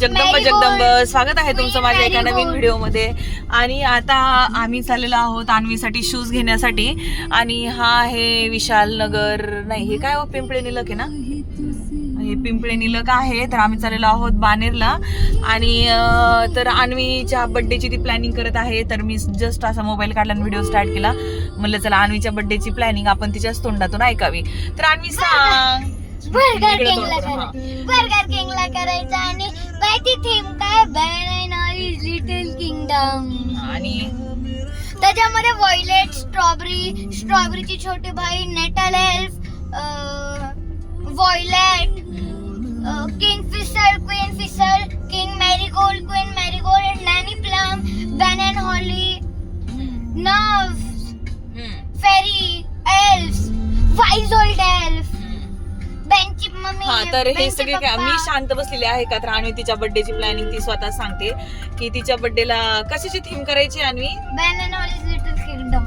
जगदंब. जगदंब. स्वागत आहे तुमचं माझ्या एका नवीन Marigold. व्हिडिओमध्ये आणि आता आम्ही चाललेलो आहोत अन्वीसाठी शूज घेण्यासाठी. आणि हा आहे विशाल नगर. नाही हे काय हो, पिंपळे निलक आहे ना? हे पिंपळे निलक आहे. तर आम्ही चाललेलो आहोत बानेरला. आणि तर अन्वीच्या बर्थडेची ती प्लॅनिंग करत आहे. तर मी जस्ट असा मोबाईल काढला आणि व्हिडिओ स्टार्ट केला. म्हणलं चला अन्वीच्या बर्थडेची प्लॅनिंग आपण तिच्याच तोंडातून ऐकावी. तर अन्वी सांग. बर्गर किंगला करायचं. बर्गर किंगला करायचं आणि माहिती थीम काय बॅन अँड लिटिल किंगडम आणि? त्याच्यामध्ये वॉयलेट स्ट्रॉबेरी स्ट्रॉबेरीची छोटी भाई nettle elf violet king fisher queen fisher king marigold queen marigold nanny plum Ben and Holly hmm. Fairy हा तर हे सगळे काय. मी शांत बसलेली आहे का? तर अन्वी तिच्या बर्थडेची प्लॅनिंग ती स्वतः सांगते. की तिच्या बर्थडेला कशाची थीम करायची किंगडम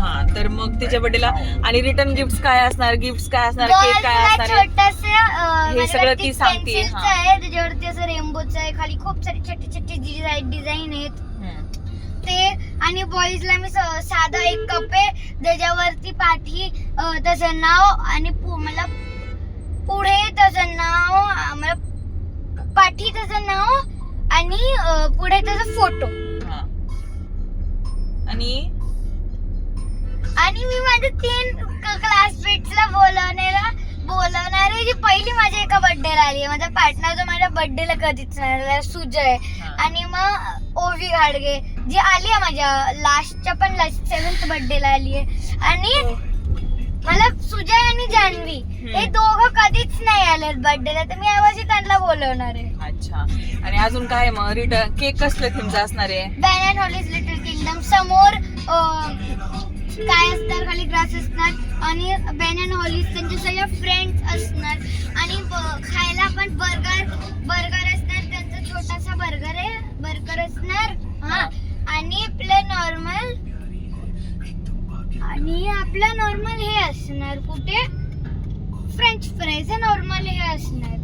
हा तर मग तिच्या बर्थडेला आणि रिटर्न गिफ्ट काय असणार? गिफ्ट काय असणार? केक काय असणार? हे सगळं ती सांगते, हा. आहे. त्याच्यावरती असं रेनबोचं आहे. खाली खूप सारे छोटे छोटे डिझाईन आहेत. ते आणि बॉईजला मी स- साधा एक कप आहे. त्याच्यावरती पाठी त्याचं नाव आणि मला पुढे त्याचं नाव पाठी त्याचं नाव आणि पुढे त्याचा फोटो. हा. आणि? आणि मी माझ्या तीन क्लासमेट्सला बोलवण्याला बोलवणार आहे जी पहिली माझ्या एका बर्थडेला आली आहे. माझा पार्टनर जो माझ्या बर्थडेला कधीच नाही सुजय हा. आणि मग ओवी घाडगे जी आली आहे माझ्या लास्टच्या पण लास्ट सेव्हन्थ बर्थडेला आली आहे. आणि मला सुजय आणि जान्हवी हे दोघं कधीच नाही आलेत बर्थडेला तर मी यावर्षी त्यांना बोलवणार आहे. अच्छा. आणि अजून काय मग? रिटर्न केक कसल्या थीमचा असणार आहे? Ben and Holly's little kingdom समोर अं, काय असणार? खाली ग्रास असणार. आणि बॅन अँड हॉलीज त्यांचे सगळे फ्रेंड्स असणार. आणि ब- खायला पण बर्गर बर्गर असणार. त्यांचा छोटासा बर्गर आहे. बर्गर असणार. हा. आणि आपलं नॉर्मल आणि आपलं नॉर्मल हे असणार कुठे? फ्रेंच फ्राईज हे नॉर्मल हे असणार.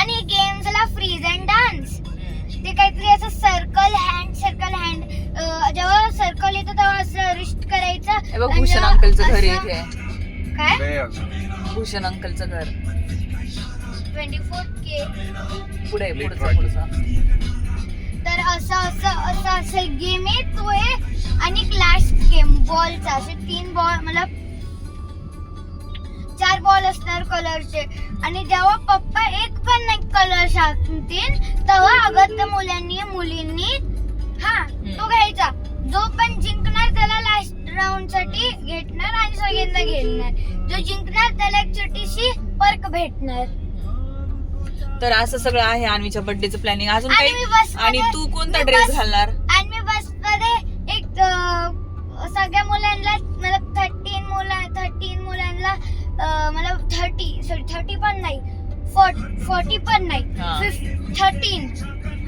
आणि गेम्सला फ्रीज अँड डान्स ते काहीतरी असं सर्कल हँड सर्कल हँड जेव्हा सर्कल येतो तेव्हा असं रिस्ट करायचं हे भूषण अंकलचं घर इथे. काय? भूषण अंकलचं घर. ट्वेंटी फोर के पुढे पुढचं पुढचं. तर असं असं असं असं गेम आहे. तो आहे आणि लास्ट गेम बॉलचा असे तीन बॉल मला चार बॉल असणार कलरचे आणि जेव्हा पप्पा एक पण नाही कलर सांगतील तेव्हा अगत्य मुलांनी मुलींनी हा तो घ्यायचा. जो पण जिंकणार त्याला लास्ट राऊंडसाठी घेतणार आणि सगळ्यांना घेणार. जो जिंकणार त्याला एक छोटीशी पर्क भेटणार. तर असं सगळं आहे अन्वीच्या बर्थडेचं प्लॅनिंग अजून आणि काही मी बसमध्ये- आणि तू कोणता मी ड्रेस बस- घालणार? आणि मी बसमध्ये एक अं, सगळ्या मुलांना मला थर्टीन मुला थर्टीन मुलांना अं, मला थर्टी सॉरी थर्टी पण नाही. फोर्टी पण हा. नाही थर्टीन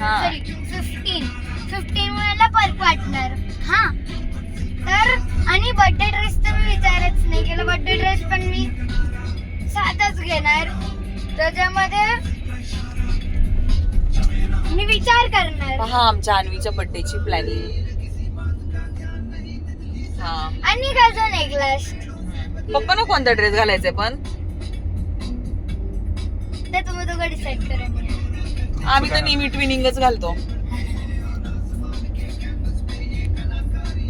हा. सॉरी फिफ्टीन फिफ्टीन मुलांना परक वाटणार. हा. तर आणि बर्थडे ड्रेस तर मी विचारच नाही केलं. बर्थडे ड्रेस पण मी साधाच घेणार. त्याच्यामध्ये मी विचार करणार. पहा आमच्या अन्वीच्या बर्थडेची प्लॅनिंग हा. आणि अजून एक लास्ट पप्पा ना कोणता ड्रेस घालायचंय पण? ते तुम्ही दोघं करून घ्या. आम्ही तर नेहमी ट्विनिंगच घालतो.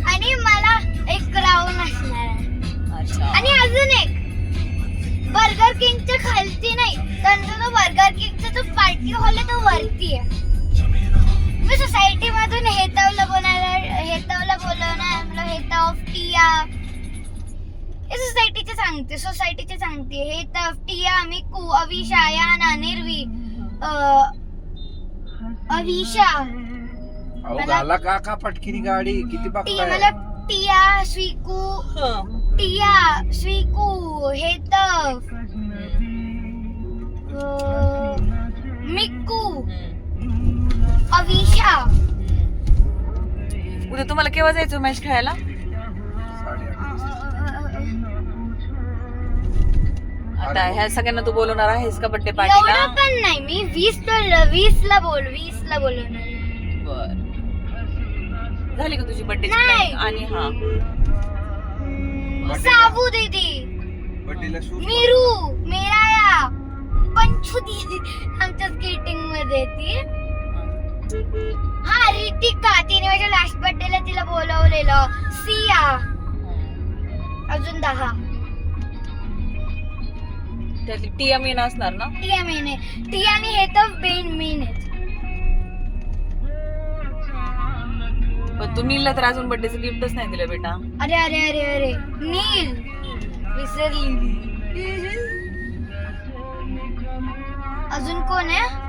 आणि मला एक क्राऊन असणार. आहे अच्छा. आणि अजून एक. बर्गर किंगच्या खालती नाही. त्यांचा जो बर्गर किंगचा जो पार्टी हॉल आहे तो वरती आहे. मी सोसायटी मधून हेतावला बोलायला हेतावला बोलवणार मला हेता ऑफ टिया हे सोसायटीचे सांगते सोसायटीचे सांगते. हेता ऑफ टिया मिकू अविशा याना निर्वी अविशा. अहो मला- घाला का का पटकिनी गाडी? किती टिया बघताय मला टिया स्वीकू. टिया स्वीकू हेतव अं, उद्या तुम्हाला केव्हा जायचं मॅच खेळायला. आता ह्या सगळ्यांना तू बोलवणार आहेस का बर्थडे पार्टीला एवढं पण नाही. मी वीस वीस ला बोल वीस ला बोलवणार. बर. झाली का तुझी बर्थडे नाही. आणि हा. साबू दीदी. बड्डेला शूज मीरू मेराया पंचू दीदी. आमच्या स्केटिंगमध्ये ती. हा रितिका तिने माझ्या लास्ट बर्थडेला तिला बोलवलेलं. सिया. अजून दहा. त्यातली टिया मीन असणार ना? टिया महिने टिया आणि हे तर बेन मेन आहेत. पण तू नीलला तर अजून बर्थडेचं गिफ्टच नाही दिलं बेटा. अरे अरे अरे अरे. नील. विसरली. अजून कोण आहे?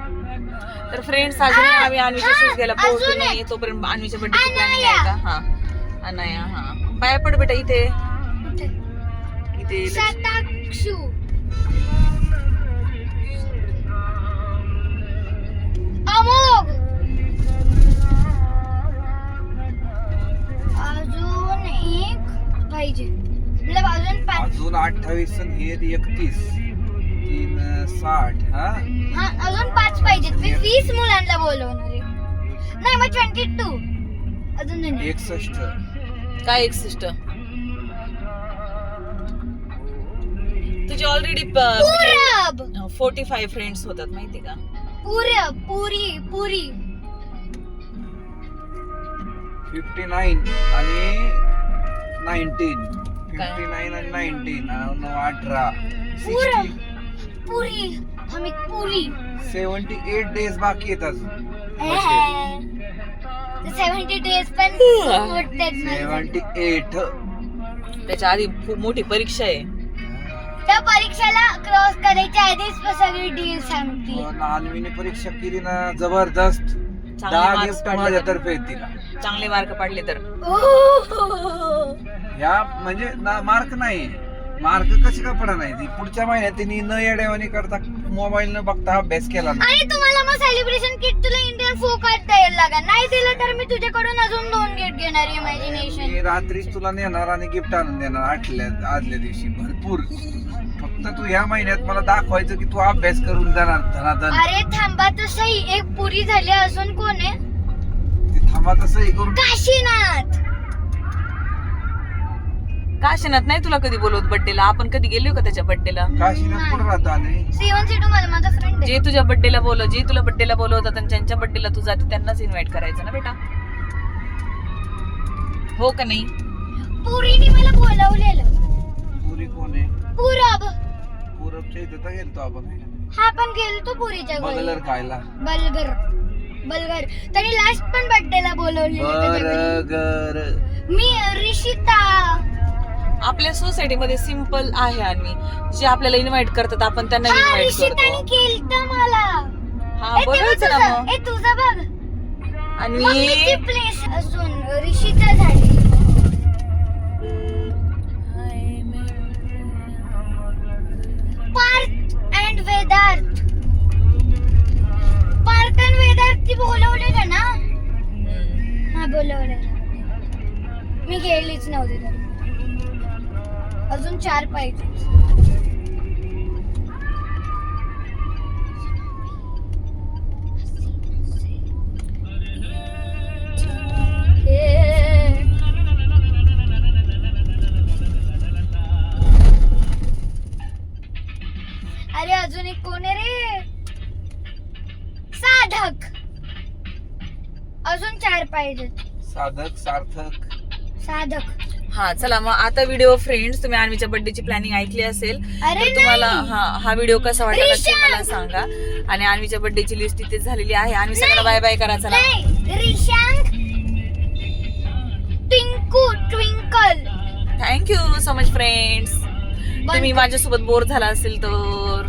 तर फ्रेंड्स अजून आम्ही अन्वीच्या शूज घ्यायला पोहोचलो नाही. तोपर्यंत अन्वीच्या बर्थडेची प्लॅनिंग. आहे का हा. अनाया हा. पाया पड बेटा इथे? इथे शताक्षू. अजून एक पाहिजे. मतलब अजून पाच. अजून अठ्ठावीस आणि हे एकतीस पाहिजेत. मी वीस मुलांना बोलवणार आहे. नाही मग ट्वेंटी टू अजून दोन. एकसष्ट. काय एक सिस्टर तुझे ऑलरेडी पूरब. फोर्टी फाईव्ह फ्रेंड्स होतात माहिती का? पूरब पुरी पुरी. फिफ्टी नाईन आणि नाईन्टीन फिफ्टी नाईन आणि नाईन्टीन अठरा. पूरब. पुरी. हम एक पुरी. सेवन्टी एट डेज बाकी आहेत अजून. सेव्हन्टी डेज पण मोठे सेवन्टी एट. त्याच्या आधी खूप मोठी परीक्षा आहे. त्या परीक्षेला क्रॉस करायच्या आधीच सगळी डील सांगते अन्वीने परीक्षा केली ना जबरदस्त. चांगले दहा marks गिफ्ट पडले. तर माझ्यातर्फे आहेत तिला चांगले मार्क पडले तर. ह्या म्हणजे ना मार्क नाही. मार्क कशी का पडा नाही? ती पुढच्या महिन्यात तिने न येड्यावानी करता मोबाईल न बघता अभ्यास केला ना आणि तुम्हाला मग सेलिब्रेशन किट तुला इंडियन फोक आर्ट द्यायला लागेल. नाही दिलं तर मी तुझ्याकडून अजून दोन गिफ्ट घेणार इमॅजिनेशन मी रात्रीच तुला नेणार आणि गिफ्ट आणून देणार आठल्या आदल्या दिवशी. भरपूर. फक्त तू ह्या महिन्यात मला दाखवायचं की तू अभ्यास करून देणार धनाधन. अरे थांबा तसंही एक पुरी झाली. अजून कोण आहे? ती थांबा तसं हे करून. काशीनाथ! काशीनाथ नाही तुला कधी बोलवत बर्थडेला आपण कधी गेलो का त्याच्या बर्थडेला काशीनाथ कुठं राहतो मला माझा फ्रेंड आहे. जे तुझ्या बर्थडेला बोलव जे तुला बर्थडेला बोलवतात आणि ज्यांच्या बर्थडेला तू जाते त्यांनाच इन्व्हाइट करायचं ना बेटा? हो का नाही? पुरीने मला बोलवलेलं. पुरी कोण आहे? पूरब. पूरबच्या इथं तर गेलतो आपण. है ना? हा पण गेलो तो पुरीच्या घरी. बगलर खायला. बलगर. बलगर. त्यांनी लास्ट पण बर्थडेला बोलवलेलं. बरगर मी रिशिता आपल्या सोसायटी मध्ये सिंपल आहे आणि जे आपल्याला इन्व्हाइट करतात आपण त्यांना इन्व्हाइट करतो. केलत मला. हा ए, ते बघ बघायचं ना तुझं. मग. ए तुझं बघ. आणि प्लेस अजून रिशिता झाली. पार्थ अँड वेदार्थ. पार्थ अँड वेदार्थ ती बोलवलेलं ना. हा बोलवलेलं. मी गेलीच नव्हती. तर अजून चार पाहिजे अरे अजून एक कोण आहे रे? साधक. अजून चार पाहिजेत साधक सार्थक. साधक. हा चला मग आता व्हिडिओ फ्रेंड्स तुम्ही अन्वीच्या बर्थडेची प्लॅनिंग ऐकली असेल तर तुम्हाला. हा हा व्हिडिओ कसा वाटला नक्की रिशांत! मला सांगा. आणि अन्वीच्या बर्थडेची लिस्ट इथे झालेली आहे. आणि सगळ्यांना बाय बाय करा चला. Tinku Twinkle. Thank you so much friends तुम्ही माझ्यासोबत बोर झाला असेल तर.